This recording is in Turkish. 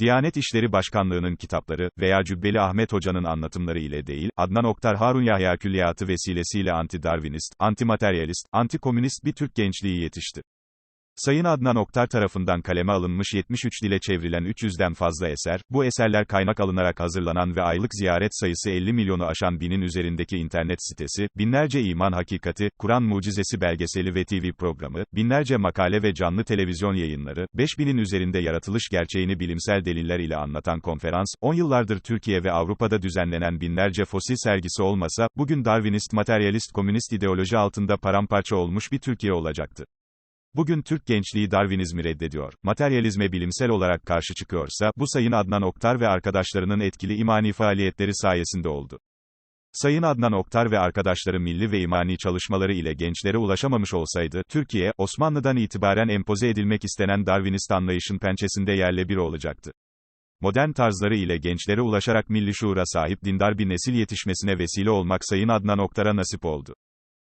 Diyanet İşleri Başkanlığı'nın kitapları veya Cübbeli Ahmet Hoca'nın anlatımları ile değil, Adnan Oktar Harun Yahya Külliyatı vesilesiyle anti-Darwinist, anti-materyalist, anti-komünist bir Türk gençliği yetişti. Sayın Adnan Oktar tarafından kaleme alınmış 73 dile çevrilen 300'den fazla eser, bu eserler kaynak alınarak hazırlanan ve aylık ziyaret sayısı 50 milyonu aşan binin üzerindeki internet sitesi, binlerce iman hakikati, Kur'an mucizesi belgeseli ve TV programı, binlerce makale ve canlı televizyon yayınları, 5000'in üzerinde yaratılış gerçeğini bilimsel deliller ile anlatan konferans, 10 yıllardır Türkiye ve Avrupa'da düzenlenen binlerce fosil sergisi olmasa, bugün Darwinist materyalist komünist ideoloji altında paramparça olmuş bir Türkiye olacaktı. Bugün Türk gençliği Darwinizmi reddediyor, materyalizme bilimsel olarak karşı çıkıyorsa, bu Sayın Adnan Oktar ve arkadaşlarının etkili imani faaliyetleri sayesinde oldu. Sayın Adnan Oktar ve arkadaşları milli ve imani çalışmaları ile gençlere ulaşamamış olsaydı, Türkiye, Osmanlı'dan itibaren empoze edilmek istenen Darwinist anlayışın pençesinde yerle bir olacaktı. Modern tarzları ile gençlere ulaşarak milli şuura sahip dindar bir nesil yetişmesine vesile olmak Sayın Adnan Oktar'a nasip oldu.